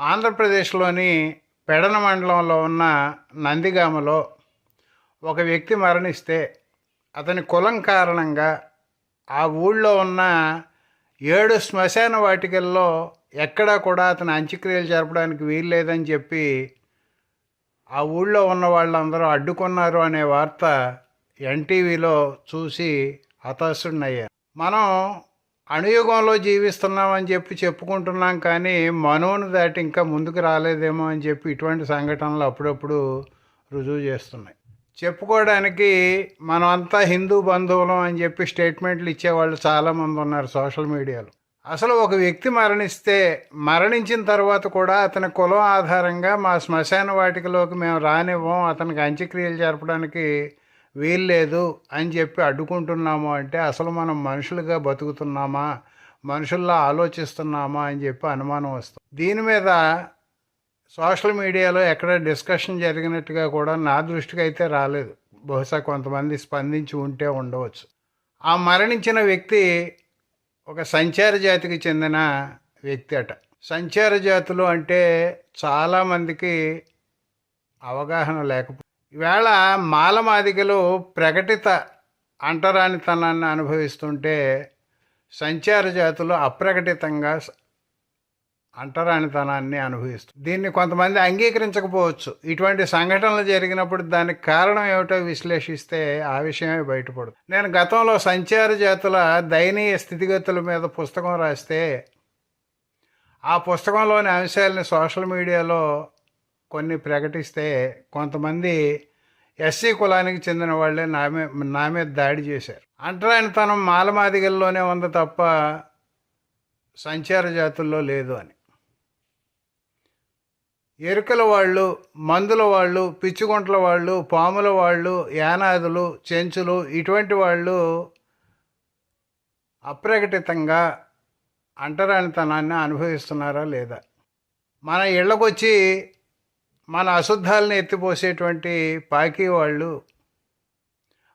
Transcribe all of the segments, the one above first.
ఆంధ్రప్రదేశ్లోని పెడన మండలంలో ఉన్న నందిగామలో ఒక వ్యక్తి మరణిస్తే అతని కులం కారణంగా ఆ ఊళ్ళో ఉన్న ఏడు శ్మశాన వాటికల్లో ఎక్కడా కూడా అతని అంత్యక్రియలు జరపడానికి వీలు లేదని చెప్పి ఆ ఊళ్ళో ఉన్న వాళ్ళందరూ అడ్డుకున్నారు అనే వార్త ఎన్టీవీలో చూసి హతాశుడినయ్యాను మనం అణుయుగంలో జీవిస్తున్నామని చెప్పి చెప్పుకుంటున్నాం కానీ మనోను దాటి ఇంకా ముందుకు రాలేదేమో అని చెప్పి ఇటువంటి సంఘటనలు అప్పుడప్పుడు రుజువు చేస్తున్నాయి. చెప్పుకోవడానికి మనం అంతా హిందూ బంధువులం అని చెప్పి స్టేట్మెంట్లు ఇచ్చేవాళ్ళు చాలామంది ఉన్నారు సోషల్ మీడియాలో. అసలు ఒక వ్యక్తి మరణిస్తే మరణించిన తర్వాత కూడా అతని కులం ఆధారంగా మా శ్మశాన వాటికలోకి మేము రానివ్వం అతనికి అంత్యక్రియలు జరపడానికి వీల్లేదు అని చెప్పి అడ్డుకుంటున్నాము అంటే అసలు మనం మనుషులుగా బతుకుతున్నామా? మనుషుల్లా ఆలోచిస్తున్నామా? అని చెప్పి అనుమానం వస్తుంది. దీని మీద సోషల్ మీడియాలో ఎక్కడ డిస్కషన్ జరిగినట్టుగా కూడా నా దృష్టికి అయితే రాలేదు. బహుశా కొంతమంది స్పందించి ఉంటే ఉండవచ్చు. ఆ మరణించిన వ్యక్తి ఒక సంచార జాతికి చెందిన వ్యక్తి అట. సంచార జాతులు అంటే చాలామందికి అవగాహన లేకపోతే ఈవేళ మాలమాదిగలు ప్రకటిత అంటరానితనాన్ని అనుభవిస్తుంటే సంచార జాతులు అప్రకటితంగా అంటరానితనాన్ని అనుభవిస్తుంది దీన్ని కొంతమంది అంగీకరించకపోవచ్చు. ఇటువంటి సంఘటనలు జరిగినప్పుడు దానికి కారణం ఏమిటో విశ్లేషిస్తే ఆ విషయమే బయటపడదు నేను గతంలో సంచార జాతుల దయనీయ స్థితిగతుల మీద పుస్తకం రాస్తే ఆ పుస్తకంలోని అంశాలని సోషల్ మీడియాలో కొన్ని ప్రకటిస్తే కొంతమంది ఎస్సీ కులానికి చెందిన వాళ్ళే నా మీద నా మీద దాడి చేశారు. అంటరానితనం మాలమాదిగల్లోనే ఉంది తప్ప సంచార జాతుల్లో లేదు అని. ఎరుకల వాళ్ళు మందుల వాళ్ళు పిచ్చిగుంట్ల వాళ్ళు పాముల వాళ్ళు యానాదులు చెంచులు ఇటువంటి వాళ్ళు అప్రకటితంగా అంటరానితనాన్ని అనుభవిస్తున్నారా లేదా? మన ఇళ్ళకొచ్చి మన అశుద్ధాలను ఎత్తిపోసేటువంటి పాకి వాళ్ళు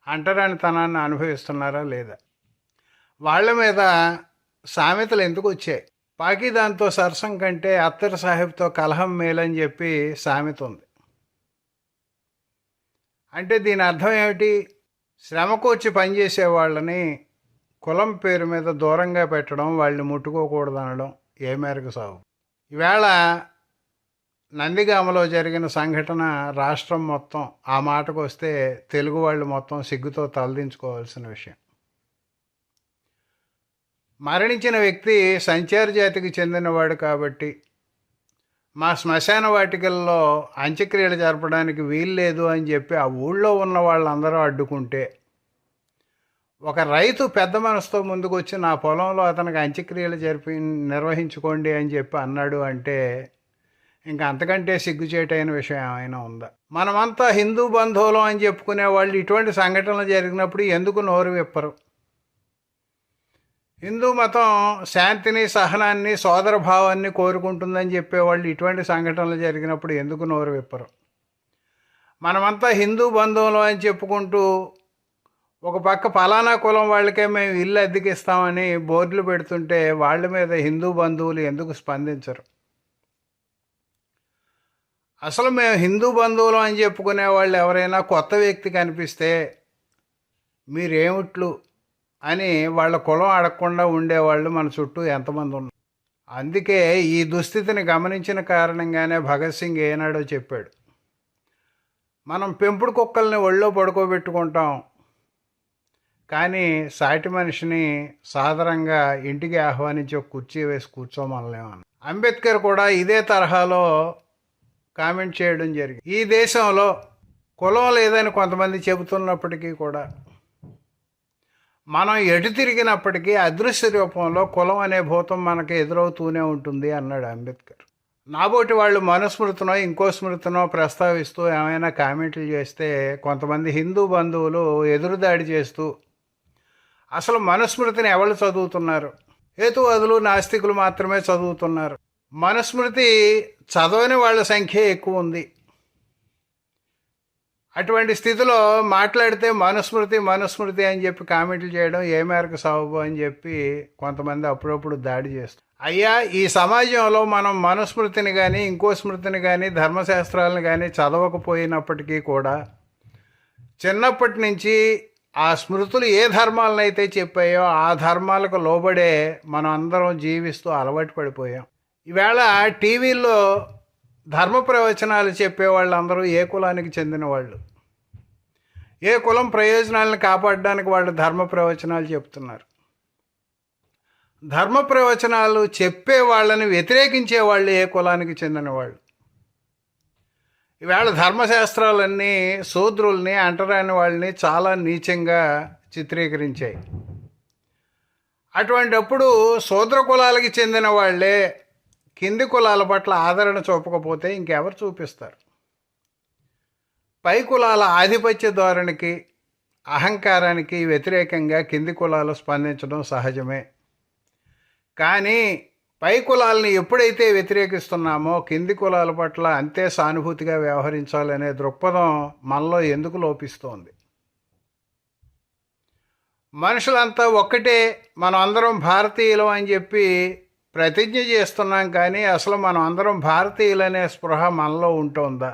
అంటరానితనాన్ని అనుభవిస్తున్నారా లేదా? వాళ్ళ మీద సామెతలు ఎందుకు వచ్చాయి? పాకి దాంతో సరసం కంటే అత్తర్ సాహెబ్తో కలహం మేలని చెప్పి సామెత ఉంది. అంటే దీని అర్థం ఏమిటి? శ్రమకొచ్చి పనిచేసే వాళ్ళని కులం పేరు మీద దూరంగా పెట్టడం వాళ్ళని ముట్టుకోకూడదనడం ఏ మేరకు సాగు ఈవేళ నందిగామలో జరిగిన సంఘటన రాష్ట్రం మొత్తం ఆ మాటకు వస్తే తెలుగు వాళ్ళు మొత్తం సిగ్గుతో తలదించుకోవాల్సిన విషయం. మరణించిన వ్యక్తి సంచార జాతికి చెందినవాడు కాబట్టి మా శ్మశాన వాటికల్లో అంత్యక్రియలు జరపడానికి వీలు లేదు అని చెప్పి ఆ ఊళ్ళో ఉన్న వాళ్ళందరూ అడ్డుకుంటే ఒక రైతు పెద్ద మనసుతో ముందుకు వచ్చి నా పొలంలో అతనికి అంత్యక్రియలు జరిపి నిర్వహించుకోండి అని చెప్పి అన్నాడు అంటే ఇంకా అంతకంటే సిగ్గుచేటైన విషయం ఏమైనా ఉందా? మనమంతా హిందూ బంధువులం అని చెప్పుకునే వాళ్ళు ఇటువంటి సంఘటనలు జరిగినప్పుడు ఎందుకు నోరు విప్పరు? హిందూ మతం శాంతిని సహనాన్ని సోదరభావాన్ని కోరుకుంటుందని చెప్పేవాళ్ళు ఇటువంటి సంఘటనలు జరిగినప్పుడు ఎందుకు నోరు విప్పరు? మనమంతా హిందూ బంధువులు అని చెప్పుకుంటూ ఒక పక్క ఫలానా కులం వాళ్ళకే మేము ఇల్లు అద్దెకిస్తామని బోర్డులు పెడుతుంటే వాళ్ళ మీద హిందూ బంధువులు ఎందుకు స్పందించరు? అసలు మేము హిందూ బంధువులు అని చెప్పుకునే వాళ్ళు ఎవరైనా కొత్త వ్యక్తి కనిపిస్తే మీరేమిట్లు అని వాళ్ళ కులం అడగకుండా ఉండేవాళ్ళు మన చుట్టూ ఎంతమంది ఉన్నారు. అందుకే ఈ దుస్థితిని గమనించిన కారణంగానే భగత్ సింగ్ ఏనాడో చెప్పాడు. మనం పెంపుడు కుక్కల్ని ఒళ్ళో పడుకోబెట్టుకుంటాం కానీ సాటి మనిషిని సాధారణంగా ఇంటికి ఆహ్వానించి ఒక కుర్చీ వేసి కూర్చోమనలేమని అంబేద్కర్ కూడా ఇదే తరహాలో కామెంట్ చేయడం జరిగింది. ఈ దేశంలో కులం లేదని కొంతమంది చెబుతున్నప్పటికీ కూడా మనం ఎటు తిరిగినప్పటికీ అదృశ్య రూపంలో కులం అనే భూతం మనకి ఎదురవుతూనే ఉంటుంది అన్నాడు అంబేద్కర్. నాబోటి వాళ్ళు మనుస్మృతినో ఇంకో స్మృతినో ప్రస్తావిస్తూ ఏమైనా కామెంట్లు చేస్తే కొంతమంది హిందూ బంధువులు ఎదురుదాడి చేస్తూ అసలు మనుస్మృతిని ఎవరు చదువుతున్నారు? హేతువాదులు నాస్తికులు మాత్రమే చదువుతున్నారు. మనుస్మృతి చదవని వాళ్ళ సంఖ్య ఎక్కువ ఉంది. అటువంటి స్థితిలో మాట్లాడితే మనుస్మృతి మనుస్మృతి అని చెప్పి కామెంట్లు చేయడం ఏ మేరకు సబబు అని చెప్పి కొంతమంది అప్పుడప్పుడు దాడి చేస్తారు అయ్యా ఈ సమాజంలో మనం మనుస్మృతిని కానీ ఇంకో స్మృతిని కానీ ధర్మశాస్త్రాలను కానీ చదవకపోయినప్పటికీ కూడా చిన్నప్పటి నుంచి ఆ స్మృతులు ఏ ధర్మాలను అయితే చెప్పాయో ఆ ధర్మాలకు లోబడే మనం అందరం జీవిస్తూ అలవాటు పడిపోయాం. ఈవేళ టీవీల్లో ధర్మ ప్రవచనాలు చెప్పే వాళ్ళందరూ ఏ కులానికి చెందిన వాళ్ళు ఏ కులం ప్రయోజనాలను కాపాడడానికి వాళ్ళు ధర్మ ప్రవచనాలు చెప్తున్నారు? ధర్మ ప్రవచనాలు చెప్పే వాళ్ళని వ్యతిరేకించే వాళ్ళు ఏ కులానికి చెందిన వాళ్ళు ఈవేళ ధర్మశాస్త్రాలన్నీ శూద్రుల్ని అంటరాని వాళ్ళని చాలా నీచంగా చిత్రీకరించాయి. అటువంటప్పుడు శూద్ర కులాలకి చెందిన వాళ్ళే కింది కులాల పట్ల ఆదరణ చూపకపోతే ఇంకెవరు చూపిస్తారు? పై కులాల ఆధిపత్య ధోరణికి అహంకారానికి వ్యతిరేకంగా కింది కులాలు స్పందించడం సహజమే. కానీ పై కులాలని ఎప్పుడైతే వ్యతిరేకిస్తున్నామో కింది కులాల పట్ల అంతే సానుభూతిగా వ్యవహరించాలనే దృక్పథం మనలో ఎందుకు లోపిస్తోంది? మనుషులంతా ఒక్కటే మనం అందరం భారతీయులం అని చెప్పి ప్రతిజ్ఞ చేస్తున్నాం కానీ అసలు మనం అందరం భారతీయులనే స్పృహ మనలో ఉంటుందా?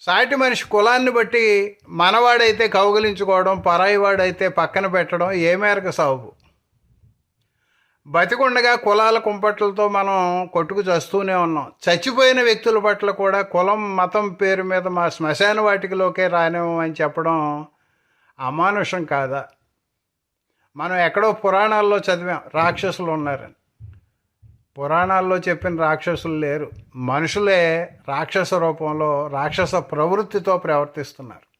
సాటి మనిషి కులాన్ని బట్టి మనవాడైతే కౌగిలించుకోవడం పరాయివాడైతే పక్కన పెట్టడం ఏ మేరకు సాగు బతికుండగా కులాల కుంపట్లతో మనం కొట్టుకు చస్తూనే ఉన్నాం. చచ్చిపోయిన వ్యక్తుల పట్ల కూడా కులం మతం పేరు మీద మా శ్మశాన వాటికలోకే రానివ్వమని చెప్పడం అమానుషం కాదా? మనం ఎక్కడో పురాణాల్లో చదివాం రాక్షసులు ఉన్నారని. పురాణాల్లో చెప్పిన రాక్షసులు లేరు. మనుషులే రాక్షస రూపంలో రాక్షస ప్రవృత్తితో ప్రవర్తిస్తున్నారు.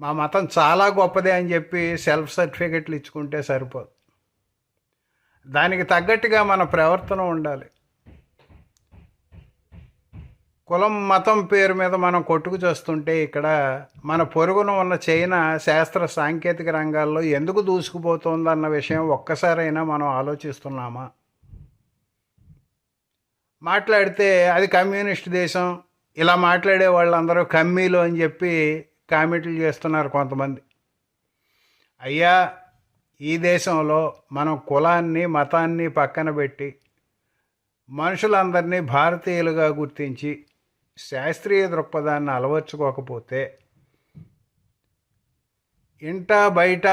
మా మతం చాలా గొప్పదే అని చెప్పి సెల్ఫ్ సర్టిఫికెట్లు ఇచ్చుకుంటే సరిపోదు. దానికి తగ్గట్టుగా మన ప్రవర్తన ఉండాలి. కులం మతం పేరు మీద మనం కొట్టుకు చేస్తుంటే ఇక్కడ మన పొరుగున ఉన్న చైనా శాస్త్ర సాంకేతిక రంగాల్లో ఎందుకు దూసుకుపోతుందన్న విషయం ఒక్కసారైనా మనం ఆలోచిస్తున్నామా? మాట్లాడితే అది కమ్యూనిస్ట్ దేశం. ఇలా మాట్లాడే వాళ్ళందరూ కమ్మీలు అని చెప్పి కామెంట్లు చేస్తున్నారు కొంతమంది. అయ్యా ఈ దేశంలో మనం కులాన్ని మతాన్ని పక్కన పెట్టి మనుషులందరినీ భారతీయులుగా గుర్తించి శాస్త్రీయ దృక్పథాన్ని అలవర్చుకోకపోతే ఇంట బయట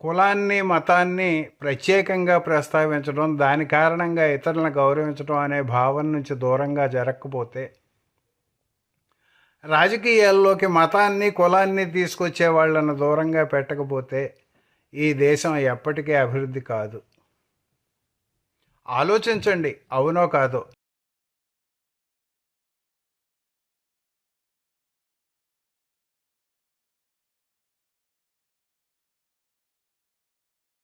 కులాన్ని మతాన్ని ప్రత్యేకంగా ప్రస్తావించడం దాని కారణంగా ఇతరులను గౌరవించడం అనే భావన నుంచి దూరంగా జరగకపోతే రాజకీయాల్లోకి మతాన్ని కులాన్ని తీసుకొచ్చే వాళ్ళను దూరంగా పెట్టకపోతే ఈ దేశం ఎప్పటికీ అభివృద్ధి కాదు. ఆలోచించండి అవునో కాదో.